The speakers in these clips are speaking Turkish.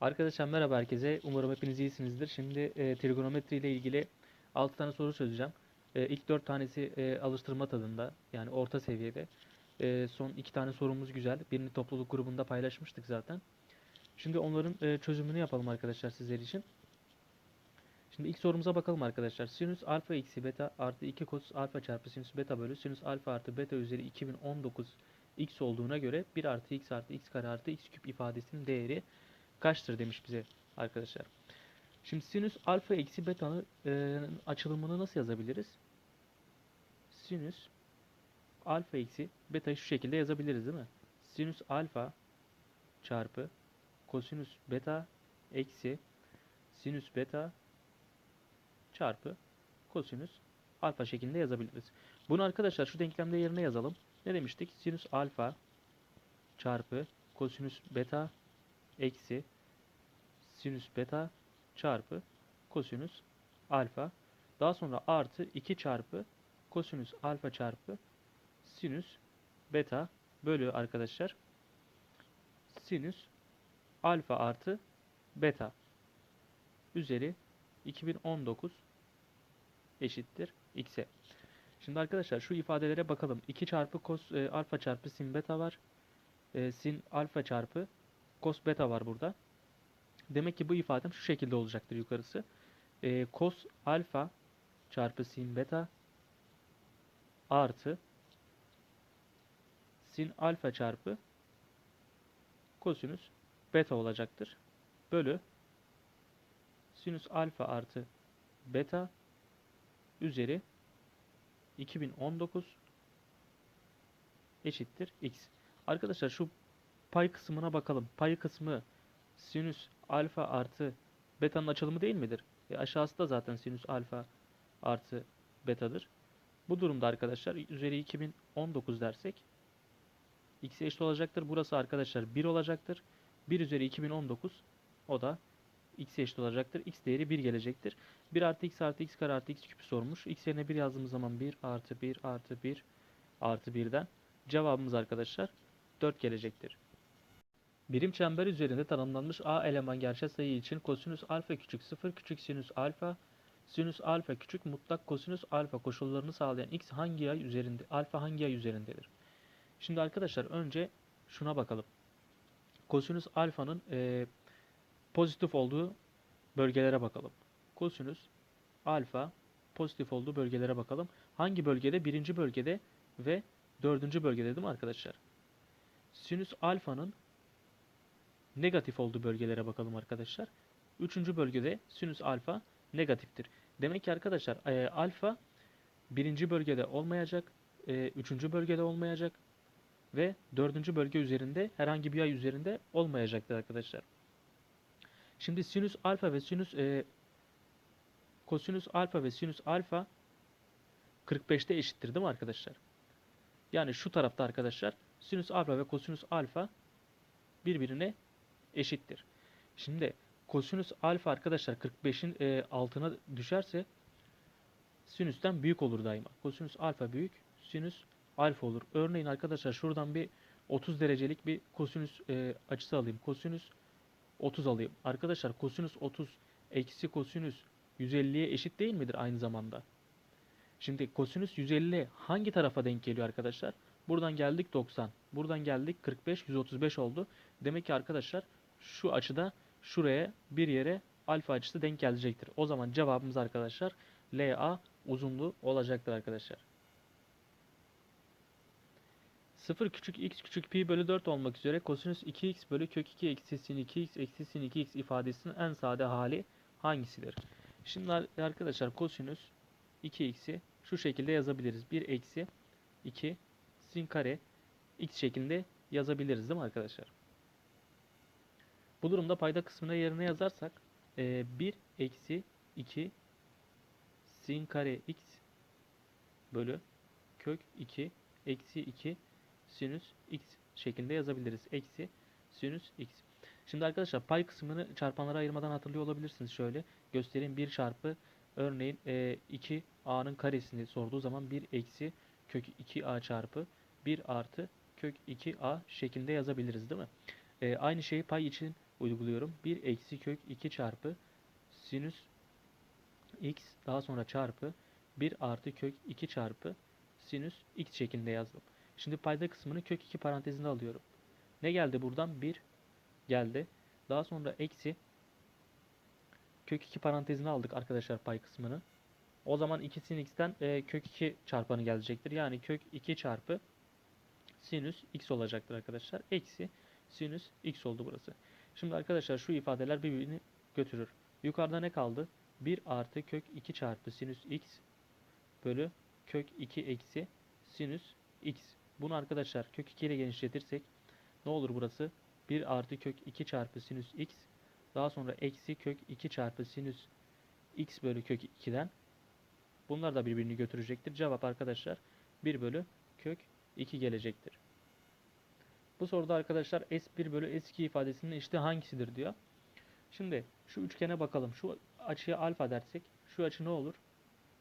Arkadaşlar merhaba herkese. Umarım hepiniz iyisinizdir. Şimdi e, trigonometri ile ilgili 6 tane soru çözeceğim. E, ilk 4 tanesi e, alıştırma tadında yani orta seviyede. E, son 2 tane sorumuz güzel. Birini topluluk grubunda paylaşmıştık zaten. Şimdi onların e, çözümünü yapalım arkadaşlar sizler için. Şimdi ilk sorumuza bakalım arkadaşlar. Sinüs alfa eksi beta artı 2 kos alfa çarpı sinüs beta bölü sinüs alfa artı beta üzeri 2019 x olduğuna göre 1 artı x artı x kare artı x küp ifadesinin değeri kaçtır demiş bize arkadaşlar. Şimdi sinüs alfa eksi beta'nın e, açılımını nasıl yazabiliriz? Sinüs alfa eksi beta'yı şu şekilde yazabiliriz değil mi? Sinüs alfa çarpı kosinüs beta eksi sinüs beta çarpı kosinüs alfa şeklinde yazabiliriz. Bunu arkadaşlar şu denklemde yerine yazalım. Ne demiştik? Sinüs alfa çarpı kosinüs beta eksi sinüs beta çarpı kosinüs alfa. Daha sonra artı 2 çarpı kosinüs alfa çarpı sinüs beta bölü arkadaşlar sinüs alfa artı beta üzeri 2019 eşittir x'e. Şimdi arkadaşlar şu ifadelere bakalım. 2 çarpı kos e, alfa çarpı sin beta var. E, sin alfa çarpı cos beta var burada. Demek ki bu ifadem şu şekilde olacaktır yukarısı. E, cos alfa çarpı sin beta artı sin alfa çarpı kosinüs beta olacaktır. Bölü sinüs alfa artı beta üzeri 2019 eşittir x. Arkadaşlar şu pay kısmına bakalım. Pay kısmı sinüs alfa artı beta'nın açılımı değil midir? E aşağısı da zaten sinüs alfa artı betadır. Bu durumda arkadaşlar üzeri 2019 dersek x'e eşit olacaktır. Burası arkadaşlar 1 olacaktır. 1 üzeri 2019 o da x'e eşit olacaktır. x değeri 1 gelecektir. 1 artı x artı x kare artı x küpü sormuş. x yerine 1 yazdığımız zaman 1 artı 1 artı 1 artı 1'den cevabımız arkadaşlar 4 gelecektir. Birim çember üzerinde tanımlanmış a eleman gerçel sayı için kosinüs alfa küçük 0 küçük sinüs alfa sinüs alfa küçük mutlak kosinüs alfa koşullarını sağlayan x hangi ay üzerinde alfa hangi ay üzerindedir? Şimdi arkadaşlar önce şuna bakalım. Kosinüs alfanın e, pozitif olduğu bölgelere bakalım. Kosinüs alfa pozitif olduğu bölgelere bakalım. Hangi bölgede? Birinci bölgede ve dördüncü bölgede değil mi arkadaşlar? Sinüs alfanın negatif olduğu bölgelere bakalım arkadaşlar. Üçüncü bölgede sinüs alfa negatiftir. Demek ki arkadaşlar e, alfa birinci bölgede olmayacak, e, üçüncü bölgede olmayacak ve dördüncü bölge üzerinde herhangi bir ay üzerinde olmayacaktır arkadaşlar. Şimdi sinüs alfa ve sinüs e, kosinüs alfa ve sinüs alfa 45'te eşittir değil mi arkadaşlar? Yani şu tarafta arkadaşlar sinüs alfa ve kosinüs alfa birbirine eşittir. Şimdi kosinüs alfa arkadaşlar 45'in e, altına düşerse sinüsten büyük olur daima. Kosinüs alfa büyük, sinüs alfa olur. Örneğin arkadaşlar şuradan bir 30 derecelik bir kosinüs e, açısı alayım. Kosinüs 30 alayım. Arkadaşlar kosinüs 30 eksi kosinüs 150'ye eşit değil midir aynı zamanda? Şimdi kosinüs 150 hangi tarafa denk geliyor arkadaşlar? Buradan geldik 90. Buradan geldik 45, 135 oldu. Demek ki arkadaşlar şu açıda şuraya bir yere alfa açısı denk gelecektir. O zaman cevabımız arkadaşlar LA uzunluğu olacaktır arkadaşlar. 0 küçük x küçük pi bölü 4 olmak üzere kosinüs 2x bölü kök 2 eksi sin 2x eksi sin 2x ifadesinin en sade hali hangisidir? Şimdi arkadaşlar kosinüs 2x'i şu şekilde yazabiliriz. 1 eksi 2 sin kare x şeklinde yazabiliriz değil mi arkadaşlar? Bu durumda payda kısmına yerine yazarsak 1 eksi 2 sin kare x bölü kök 2 eksi 2 sinüs x şeklinde yazabiliriz. Eksi sinüs x. Şimdi arkadaşlar pay kısmını çarpanlara ayırmadan hatırlıyor olabilirsiniz. Şöyle göstereyim. 1 çarpı örneğin 2a'nın karesini sorduğu zaman 1 eksi kök 2a çarpı 1 artı kök 2a şeklinde yazabiliriz değil mi? E, aynı şeyi pay için uyguluyorum. 1 eksi kök 2 çarpı sinüs x daha sonra çarpı 1 artı kök 2 çarpı sinüs x şeklinde yazdım. Şimdi payda kısmını kök 2 parantezine alıyorum. Ne geldi buradan? 1 geldi. Daha sonra eksi kök 2 parantezine aldık arkadaşlar pay kısmını. O zaman 2 sin x'ten e, kök 2 çarpanı gelecektir. Yani kök 2 çarpı sinüs x olacaktır arkadaşlar. Eksi sinüs x oldu burası. Şimdi arkadaşlar şu ifadeler birbirini götürür. Yukarıda ne kaldı? 1 artı kök 2 çarpı sinüs x bölü kök 2 eksi sinüs x. Bunu arkadaşlar kök 2 ile genişletirsek ne olur burası? 1 artı kök 2 çarpı sinüs x daha sonra eksi kök 2 çarpı sinüs x bölü kök 2'den bunlar da birbirini götürecektir. Cevap arkadaşlar 1 bölü kök 2 gelecektir. Bu soruda arkadaşlar S1 bölü S2 ifadesinin eşiti hangisidir diyor. Şimdi şu üçgene bakalım. Şu açıya alfa dersek şu açı ne olur?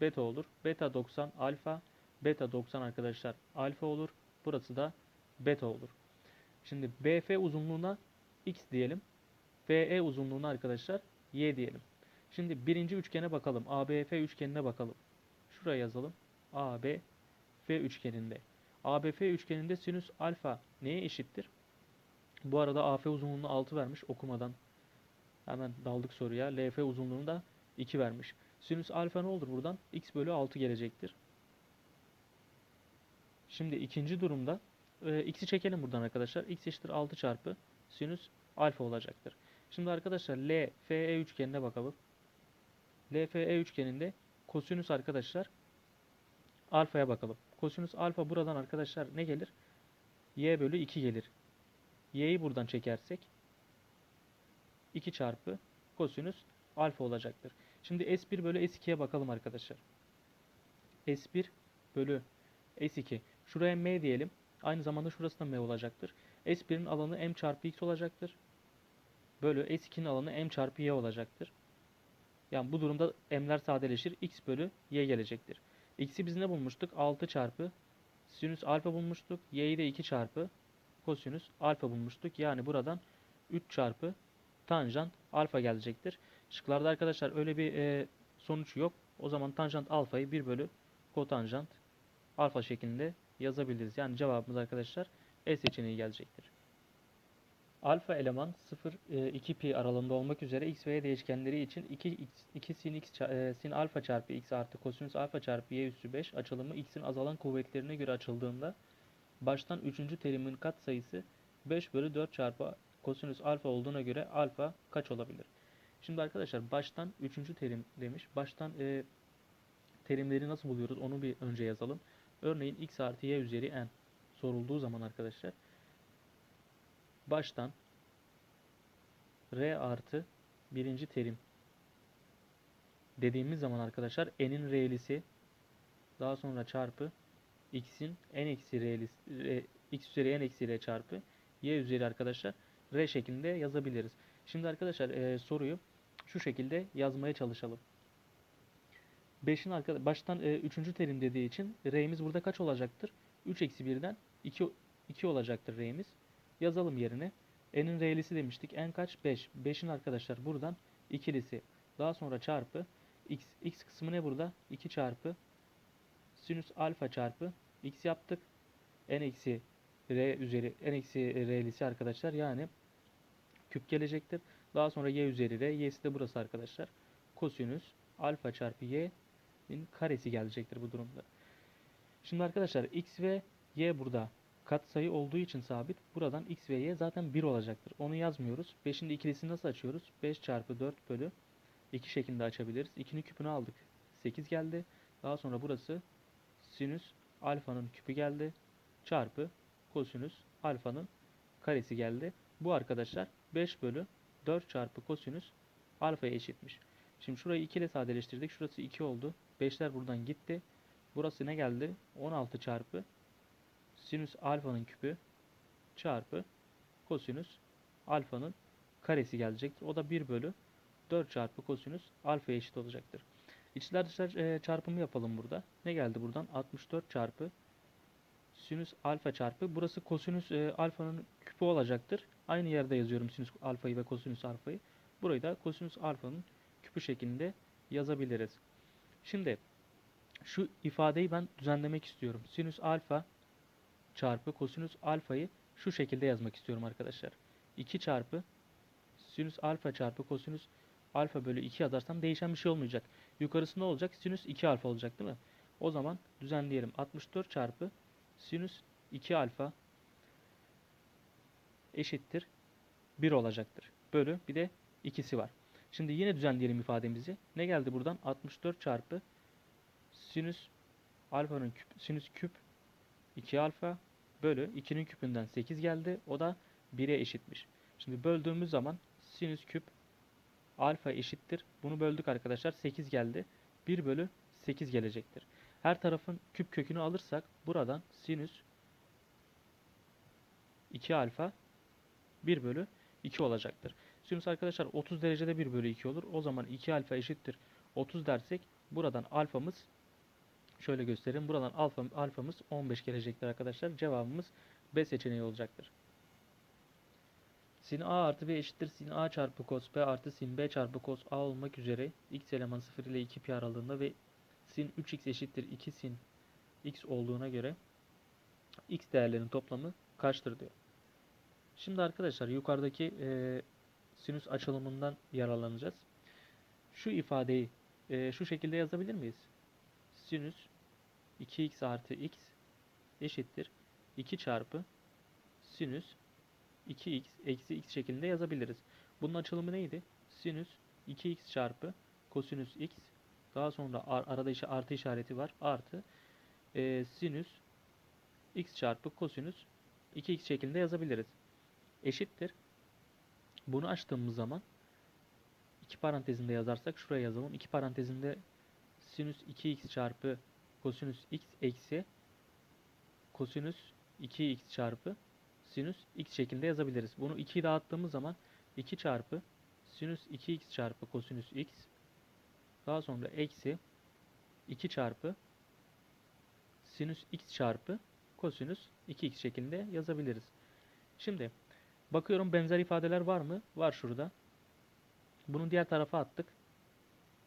Beta olur. Beta 90 alfa. Beta 90 arkadaşlar alfa olur. Burası da beta olur. Şimdi BF uzunluğuna x diyelim. BE uzunluğuna arkadaşlar y diyelim. Şimdi birinci üçgene bakalım. ABF üçgenine bakalım. Şuraya yazalım. ABF üçgeninde. ABF üçgeninde sinüs alfa neye eşittir? Bu arada AF uzunluğunu 6 vermiş okumadan. Hemen daldık soruya. LF uzunluğunu da 2 vermiş. Sinüs alfa ne olur buradan? X bölü 6 gelecektir. Şimdi ikinci durumda e, x'i çekelim buradan arkadaşlar. x eşittir 6 çarpı sinüs alfa olacaktır. Şimdi arkadaşlar LFE üçgenine bakalım. LFE üçgeninde kosinüs arkadaşlar alfaya bakalım. Kosinüs alfa buradan arkadaşlar ne gelir? y bölü 2 gelir. y'yi buradan çekersek 2 çarpı kosinüs alfa olacaktır. Şimdi S1 bölü S2'ye bakalım arkadaşlar. S1 bölü S2. Şuraya M diyelim. Aynı zamanda şurası da M olacaktır. S1'in alanı M çarpı X olacaktır. Bölü S2'nin alanı M çarpı Y olacaktır. Yani bu durumda M'ler sadeleşir. X bölü Y gelecektir. X'i biz ne bulmuştuk? 6 çarpı sinüs alfa bulmuştuk. Y'yi de 2 çarpı kosinüs alfa bulmuştuk. Yani buradan 3 çarpı tanjant alfa gelecektir. Şıklarda arkadaşlar öyle bir e, sonuç yok. O zaman tanjant alfayı 1 bölü kotanjant alfa şeklinde yazabiliriz. Yani cevabımız arkadaşlar E seçeneği gelecektir. Alfa eleman 0 e, 2 pi aralığında olmak üzere x ve y değişkenleri için 2 x 2 sin x e, sin alfa çarpı x artı kosinüs alfa çarpı y üssü 5 açılımı x'in azalan kuvvetlerine göre açıldığında baştan 3. terimin katsayısı 5 bölü 4 çarpı kosinüs alfa olduğuna göre alfa kaç olabilir? Şimdi arkadaşlar baştan 3. terim demiş. Baştan e, terimleri nasıl buluyoruz onu bir önce yazalım. Örneğin x artı y üzeri n sorulduğu zaman arkadaşlar baştan r artı birinci terim dediğimiz zaman arkadaşlar n'in r'lisi daha sonra çarpı x'in n eksi r'lisi r- x üzeri n eksi r çarpı y üzeri arkadaşlar r şeklinde yazabiliriz. Şimdi arkadaşlar e, soruyu şu şekilde yazmaya çalışalım. 5'in arka, baştan 3. terim dediği için r'miz burada kaç olacaktır? 3 eksi 1'den 2, 2 olacaktır r'miz. Yazalım yerine. n'in r'lisi demiştik. n kaç? 5. 5'in arkadaşlar buradan ikilisi. Daha sonra çarpı x, x kısmı ne burada? 2 çarpı sinüs alfa çarpı x yaptık. n eksi r üzeri n eksi r'lisi arkadaşlar. Yani küp gelecektir. Daha sonra y üzeri r. y'si de burası arkadaşlar. Kosinüs alfa çarpı y'nin karesi gelecektir bu durumda. Şimdi arkadaşlar x ve y burada katsayı olduğu için sabit. Buradan x ve y zaten 1 olacaktır. Onu yazmıyoruz. 5'in de ikilisini nasıl açıyoruz? 5 çarpı 4 bölü 2 şeklinde açabiliriz. 2'nin küpünü aldık. 8 geldi. Daha sonra burası sinüs alfanın küpü geldi. Çarpı kosinüs alfanın karesi geldi. Bu arkadaşlar 5 bölü 4 çarpı kosinüs alfaya eşitmiş. Şimdi şurayı 2 ile sadeleştirdik. Şurası 2 oldu. 5'ler buradan gitti. Burası ne geldi? 16 çarpı sinüs alfanın küpü çarpı kosinüs alfanın karesi gelecektir. O da 1 bölü 4 çarpı kosinüs alfaya eşit olacaktır. İçler dışlar e, çarpımı yapalım burada. Ne geldi buradan? 64 çarpı sinüs alfa çarpı. Burası kosinüs e, alfanın küpü olacaktır. Aynı yerde yazıyorum sinüs alfayı ve kosinüs alfayı. Burayı da kosinüs alfanın küpü şeklinde yazabiliriz. Şimdi şu ifadeyi ben düzenlemek istiyorum. Sinüs alfa çarpı kosinüs alfayı şu şekilde yazmak istiyorum arkadaşlar. 2 çarpı sinüs alfa çarpı kosinüs alfa bölü 2 yazarsam değişen bir şey olmayacak. Yukarısı ne olacak? Sinüs 2 alfa olacak değil mi? O zaman düzenleyelim. 64 çarpı sinüs 2 alfa eşittir 1 olacaktır. Bölü bir de ikisi var. Şimdi yine düzenleyelim ifademizi. Ne geldi buradan? 64 çarpı sinüs alfanın küp, sinüs küp 2 alfa bölü 2'nin küpünden 8 geldi. O da 1'e eşitmiş. Şimdi böldüğümüz zaman sinüs küp alfa eşittir. Bunu böldük arkadaşlar. 8 geldi. 1 bölü 8 gelecektir. Her tarafın küp kökünü alırsak buradan sinüs 2 alfa 1 bölü 2 olacaktır. Sinüs arkadaşlar 30 derecede 1 bölü 2 olur. O zaman 2 alfa eşittir 30 dersek buradan alfamız şöyle göstereyim. Buradan alfa, alfamız 15 gelecektir arkadaşlar. Cevabımız B seçeneği olacaktır. Sin A artı B eşittir sin A çarpı cos B artı sin B çarpı cos A olmak üzere x eleman 0 ile 2 pi aralığında ve sin 3x eşittir 2 sin x olduğuna göre x değerlerinin toplamı kaçtır diyor. Şimdi arkadaşlar yukarıdaki e, sinüs açılımından yararlanacağız. Şu ifadeyi e, şu şekilde yazabilir miyiz? Sinüs 2x artı x eşittir 2 çarpı sinüs 2x eksi x şeklinde yazabiliriz. Bunun açılımı neydi? Sinüs 2x çarpı kosinüs x daha sonra ar arada işe artı işareti var. Artı e, sinüs x çarpı kosinüs 2x şeklinde yazabiliriz. Eşittir. Bunu açtığımız zaman iki parantezinde yazarsak şuraya yazalım. İki parantezinde sinüs 2x çarpı kosinüs x eksi kosinüs 2x çarpı sinüs x şeklinde yazabiliriz. Bunu 2'yi dağıttığımız zaman 2 çarpı sinüs 2x çarpı kosinüs x daha sonra eksi 2 çarpı sinüs x çarpı kosinüs 2x şeklinde yazabiliriz. Şimdi bakıyorum benzer ifadeler var mı? Var şurada. Bunu diğer tarafa attık.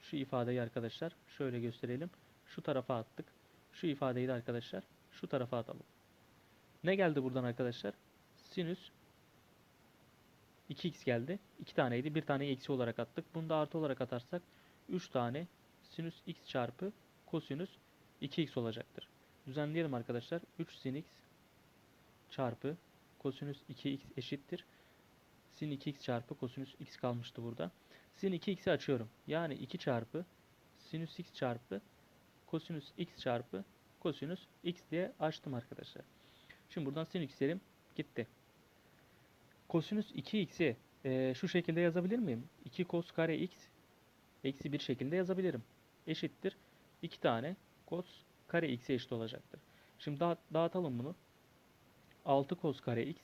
Şu ifadeyi arkadaşlar şöyle gösterelim. Şu tarafa attık. Şu ifadeyi de arkadaşlar şu tarafa atalım. Ne geldi buradan arkadaşlar? Sinüs 2x geldi. 2 taneydi. Bir taneyi eksi olarak attık. Bunu da artı olarak atarsak 3 tane sinüs x çarpı kosinüs 2x olacaktır. Düzenleyelim arkadaşlar. 3 sin x çarpı kosinüs 2x eşittir. Sin 2x çarpı kosinüs x kalmıştı burada. Sin 2x'i açıyorum. Yani 2 çarpı sinüs x çarpı kosinüs x çarpı kosinüs x diye açtım arkadaşlar. Şimdi buradan sin x'lerim gitti. Kosinüs 2x'i e, şu şekilde yazabilir miyim? 2 kos kare x eksi bir şekilde yazabilirim. Eşittir. 2 tane kos kare x'e eşit olacaktır. Şimdi dağıt, dağıtalım bunu. 6 kos kare x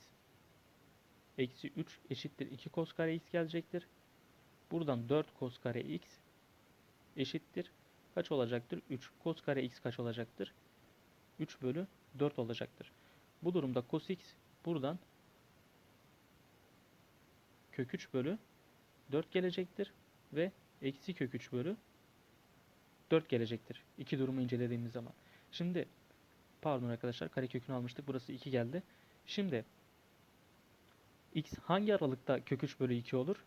eksi 3 eşittir 2 kos kare x gelecektir. Buradan 4 kos kare x eşittir. Kaç olacaktır? 3. Kos kare x kaç olacaktır? 3 bölü 4 olacaktır. Bu durumda cos x buradan kök 3 bölü 4 gelecektir. Ve eksi kök 3 bölü 4 gelecektir. İki durumu incelediğimiz zaman. Şimdi pardon arkadaşlar kare kökünü almıştık. Burası 2 geldi. Şimdi x hangi aralıkta kök 3 bölü 2 olur?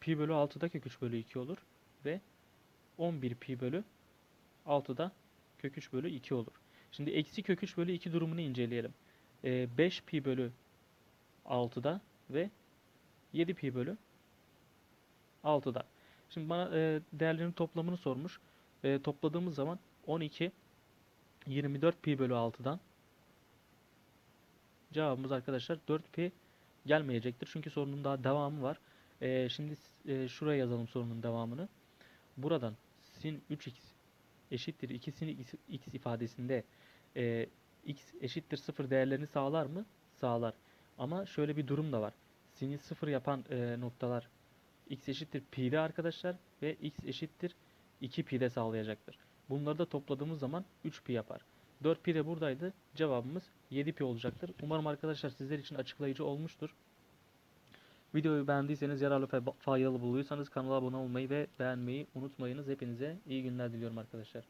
Pi bölü 6'da kök 3 bölü 2 olur. Ve 11 pi bölü 6'da kök 3 bölü 2 olur. Şimdi eksi kök 3 bölü 2 durumunu inceleyelim. Ee, 5 pi bölü 6'da ve 7 pi bölü 6'da. Şimdi bana e, değerlerin toplamını sormuş. E, topladığımız zaman 12 24 pi bölü 6'dan cevabımız arkadaşlar 4 pi gelmeyecektir. Çünkü sorunun daha devamı var. E, şimdi e, şuraya yazalım sorunun devamını. Buradan sin 3x eşittir 2 sin x, x ifadesinde e, x eşittir 0 değerlerini sağlar mı? Sağlar. Ama şöyle bir durum da var. Sin'i 0 yapan e, noktalar x eşittir pi'de arkadaşlar ve x eşittir 2 pi'de sağlayacaktır. Bunları da topladığımız zaman 3 pi yapar. 4 pi de buradaydı. Cevabımız 7 pi olacaktır. Umarım arkadaşlar sizler için açıklayıcı olmuştur. Videoyu beğendiyseniz yararlı ve faydalı bulduysanız kanala abone olmayı ve beğenmeyi unutmayınız. Hepinize iyi günler diliyorum arkadaşlar.